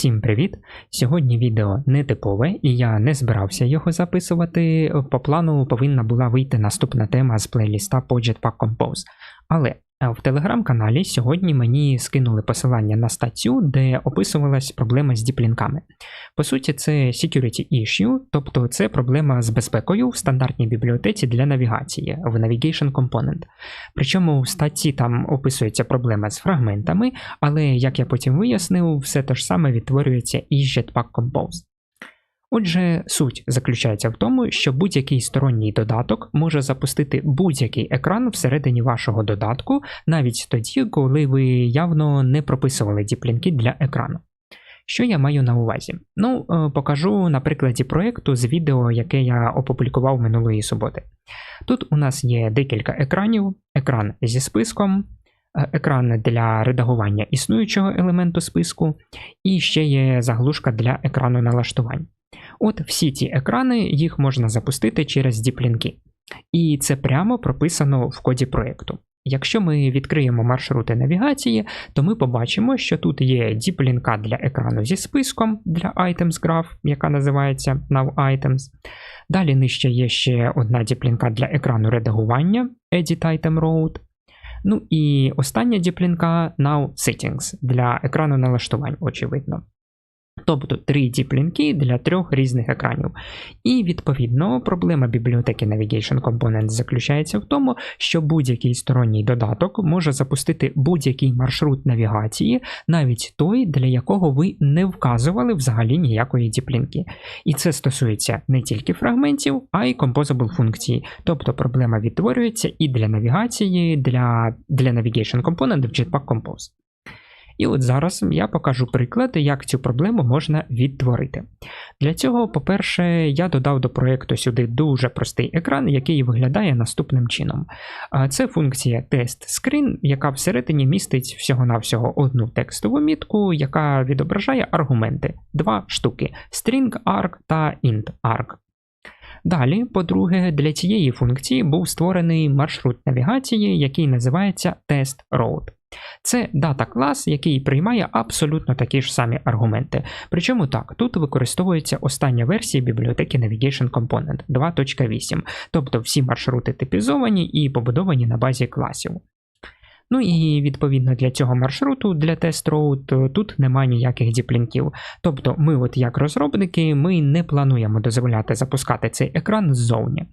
Всім привіт! Сьогодні відео не типове, і я не збирався його записувати. По плану повинна була вийти наступна тема з плейліста по Jetpack Compose. Але в телеграм-каналі сьогодні мені скинули посилання на статтю, де описувалась проблема з діплінками. По суті, це security issue, тобто це проблема з безпекою в стандартній бібліотеці для навігації в Navigation Component. Причому в статті там описується проблема з фрагментами, але як я потім вияснив, все те ж саме відтворюється і Jetpack Compose. Отже, суть заключається в тому, що будь-який сторонній додаток може запустити будь-який екран всередині вашого додатку, навіть тоді, коли ви явно не прописували діплінки для екрану. Що я маю на увазі? Ну, е, покажу на прикладі проєкту з відео, яке я опублікував минулої суботи. Тут у нас є декілька екранів: екран зі списком, е, екран для редагування існуючого елементу списку, і ще є заглушка для екрану налаштувань. От всі ці екрани їх можна запустити через діплінки. І це прямо прописано в коді проєкту. Якщо ми відкриємо маршрути навігації, то ми побачимо, що тут є діплінка для екрану зі списком для Items Graph, яка називається Now Items. Далі нижче є ще одна діплінка для екрану редагування Edit Item Road. Ну і остання діплінка Now Settings для екрану налаштувань, очевидно. Тобто три діплінки для трьох різних екранів. І відповідно проблема бібліотеки Navigation Component заключається в тому, що будь-який сторонній додаток може запустити будь-який маршрут навігації, навіть той, для якого ви не вказували взагалі ніякої діплінки. І це стосується не тільки фрагментів, а й функцій. Тобто проблема відтворюється і для навігації, для, для Navigation Component в Jetpack Compose. І от зараз я покажу приклад, як цю проблему можна відтворити. Для цього, по-перше, я додав до проєкту сюди дуже простий екран, який виглядає наступним чином. Це функція TestScreen, яка всередині містить всього-навсього одну текстову мітку, яка відображає аргументи, два штуки: string.arg та int.arg. Далі, по-друге, для цієї функції був створений маршрут навігації, який називається TestRoad. Це дата клас, який приймає абсолютно такі ж самі аргументи. Причому так, тут використовується остання версія бібліотеки Navigation Component 2.8, тобто всі маршрути типізовані і побудовані на базі класів. Ну і відповідно для цього маршруту, для Test Road, тут немає ніяких діплінків. Тобто, ми, от як розробники, ми не плануємо дозволяти запускати цей екран ззовні.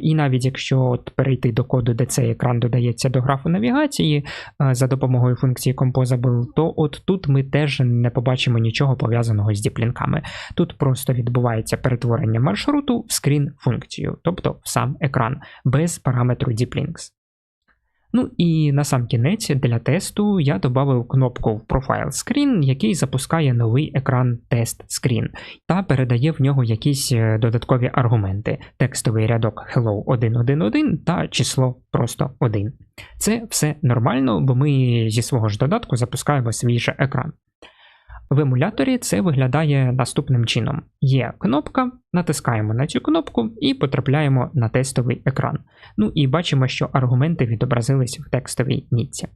І навіть якщо от перейти до коду, де цей екран додається до графу навігації за допомогою функції Composable, то от тут ми теж не побачимо нічого пов'язаного з діплінками. Тут просто відбувається перетворення маршруту в скрін функцію, тобто в сам екран, без параметру Deeplinks. Ну і на сам кінець для тесту я додав кнопку Profile Screen, який запускає новий екран Test Screen та передає в нього якісь е, додаткові аргументи: текстовий рядок Hello 111 та число просто 1. Це все нормально, бо ми зі свого ж додатку запускаємо свій же екран. В емуляторі це виглядає наступним чином: є кнопка, натискаємо на цю кнопку і потрапляємо на тестовий екран. Ну і бачимо, що аргументи відобразились в текстовій нітці.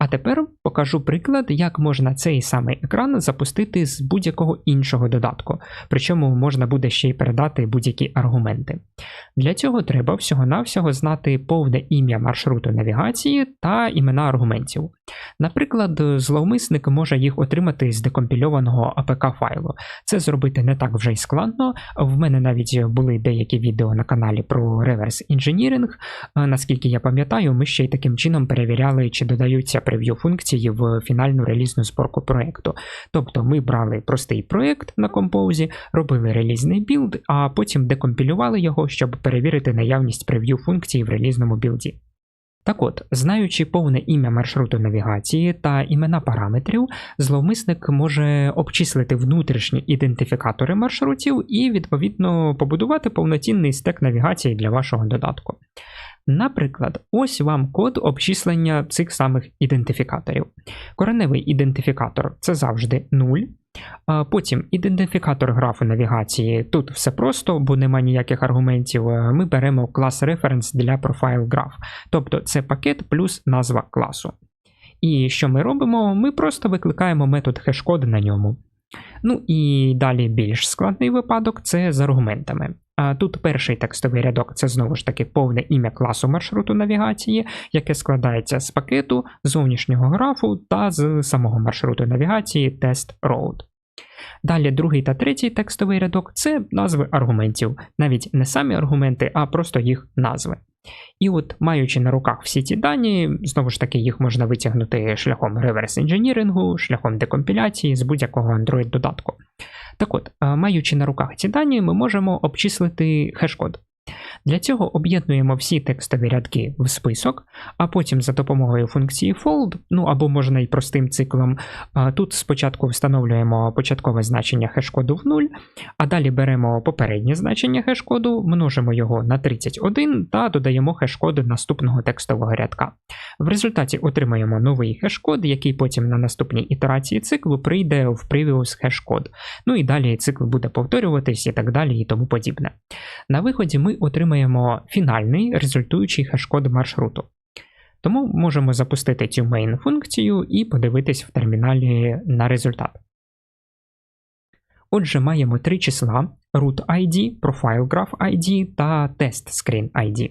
А тепер покажу приклад, як можна цей самий екран запустити з будь-якого іншого додатку, причому можна буде ще й передати будь-які аргументи. Для цього треба всього-навсього знати повне ім'я маршруту навігації та імена аргументів. Наприклад, зловмисник може їх отримати з декомпільованого APK файлу. Це зробити не так вже й складно. В мене навіть були деякі відео на каналі про реверс інженіринг. Наскільки я пам'ятаю, ми ще й таким чином перевіряли, чи додаються прев'ю функції в фінальну релізну зборку проєкту. Тобто ми брали простий проєкт на композі, робили релізний білд, а потім декомпілювали його, щоб перевірити наявність прев'ю функції в релізному білді. Так от, знаючи повне ім'я маршруту навігації та імена параметрів, зловмисник може обчислити внутрішні ідентифікатори маршрутів і, відповідно, побудувати повноцінний стек навігації для вашого додатку. Наприклад, ось вам код обчислення цих самих ідентифікаторів. Кореневий ідентифікатор це завжди 0. Потім ідентифікатор графу навігації. Тут все просто, бо немає ніяких аргументів. Ми беремо клас reference для profile graph. Тобто це пакет плюс назва класу. І що ми робимо? Ми просто викликаємо метод хешкод на ньому. Ну і далі більш складний випадок це з аргументами. Тут перший текстовий рядок це знову ж таки повне ім'я класу маршруту навігації, яке складається з пакету, зовнішнього графу та з самого маршруту навігації Test Road. Далі другий та третій текстовий рядок це назви аргументів, навіть не самі аргументи, а просто їх назви. І от, маючи на руках всі ці дані, знову ж таки, їх можна витягнути шляхом реверс інженірингу, шляхом декомпіляції з будь-якого Android-додатку. Так от, маючи на руках ці дані, ми можемо обчислити хеш-код. Для цього об'єднуємо всі текстові рядки в список, а потім за допомогою функції fold, ну або можна і простим циклом. Тут спочатку встановлюємо початкове значення хеш-коду в 0, а далі беремо попереднє значення хеш-коду, множимо його на 31 та додаємо хеш-код наступного текстового рядка. В результаті отримаємо новий хеш-код, який потім на наступній ітерації циклу прийде в previous хеш-код. Ну і далі цикл буде повторюватись і так далі і тому подібне. На виході ми отримаємо фінальний результуючий хеш-код маршруту. Тому можемо запустити цю main функцію і подивитись в терміналі на результат. Отже, маємо три числа: root ID, profile graph ID та test screen ID.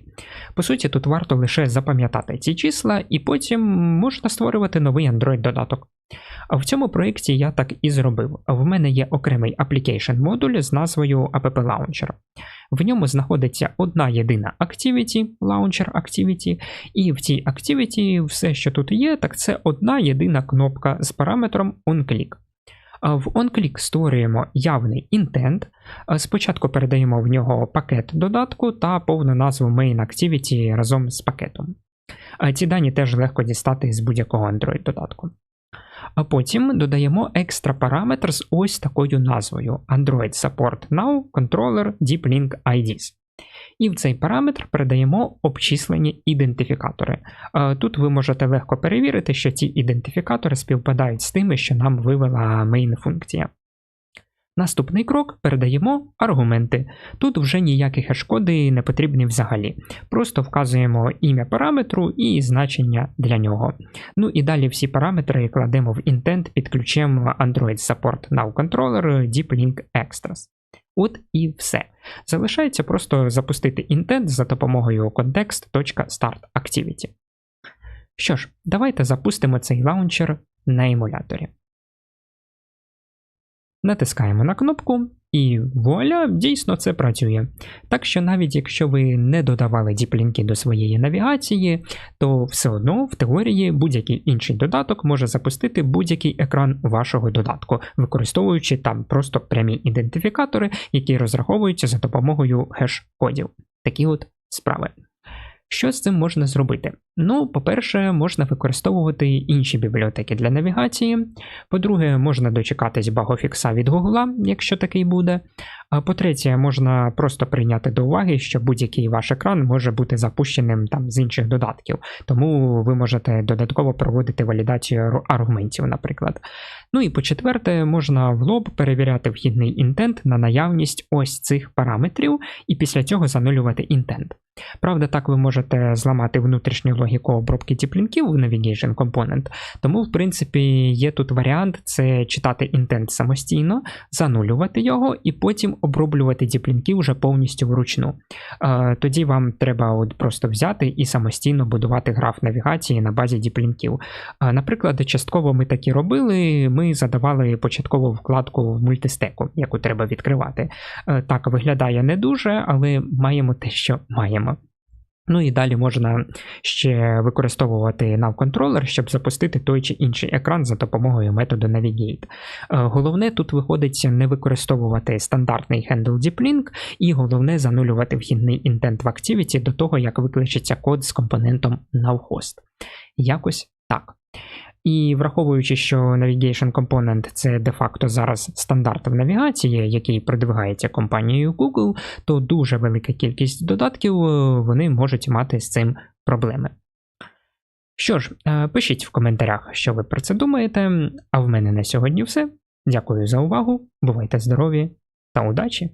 По суті, тут варто лише запам'ятати ці числа, і потім можна створювати новий Android-додаток. А в цьому проєкті я так і зробив. В мене є окремий application модуль з назвою App Launcher. В ньому знаходиться одна єдина Activity, Launcher Activity, і в цій Activity все, що тут є, так це одна єдина кнопка з параметром onClick. В onClick створюємо явний інтент. Спочатку передаємо в нього пакет додатку та повну назву Main Activity разом з пакетом. Ці дані теж легко дістати з будь-якого Android-додатку. А потім додаємо екстра параметр з ось такою назвою Android Support Now Controller Deep Link IDs. І в цей параметр передаємо обчислені ідентифікатори. Тут ви можете легко перевірити, що ці ідентифікатори співпадають з тими, що нам вивела main функція. Наступний крок передаємо аргументи. Тут вже ніякі хешкоди не потрібні взагалі. Просто вказуємо ім'я параметру і значення для нього. Ну і далі всі параметри кладемо в intent під ключем Android Support Now Controller Deep Link Extras. От і все. Залишається просто запустити інтент за допомогою context.startActivity. Що ж, давайте запустимо цей лаунчер на емуляторі. Натискаємо на кнопку, і вуаля, дійсно це працює. Так що навіть якщо ви не додавали діплінки до своєї навігації, то все одно в теорії будь-який інший додаток може запустити будь-який екран вашого додатку, використовуючи там просто прямі ідентифікатори, які розраховуються за допомогою хеш-кодів. Такі от справи. Що з цим можна зробити? Ну, по-перше, можна використовувати інші бібліотеки для навігації. По-друге, можна дочекатись багофікса від Google, якщо такий буде. А по-третє, можна просто прийняти до уваги, що будь-який ваш екран може бути запущеним там з інших додатків, тому ви можете додатково проводити валідацію аргументів, наприклад. Ну і по-четверте, можна в лоб перевіряти вхідний інтент на наявність ось цих параметрів, і після цього занулювати інтент. Правда, так ви можете зламати внутрішню логіку обробки діплінків в Navigation Component, тому, в принципі, є тут варіант це читати інтент самостійно, занулювати його і потім оброблювати діплінки вже повністю вручну. Тоді вам треба от просто взяти і самостійно будувати граф навігації на базі діплінків. Наприклад, частково ми такі робили, ми задавали початкову вкладку в мультистеку, яку треба відкривати. Так виглядає не дуже, але маємо те, що маємо. Ну і далі можна ще використовувати nav-контролер, щоб запустити той чи інший екран за допомогою методу Navigate. Е, головне тут виходить не використовувати стандартний handle deep link, і головне занулювати вхідний інтент в Activity до того, як викличеться код з компонентом navhost. Якось так. І враховуючи, що Navigation Component це де-факто зараз стандарт в навігації, який продвигається компанією Google, то дуже велика кількість додатків е, вони можуть мати з цим проблеми. Що ж, е, пишіть в коментарях, що ви про це думаєте. А в мене на сьогодні все. Дякую за увагу, бувайте здорові та удачі!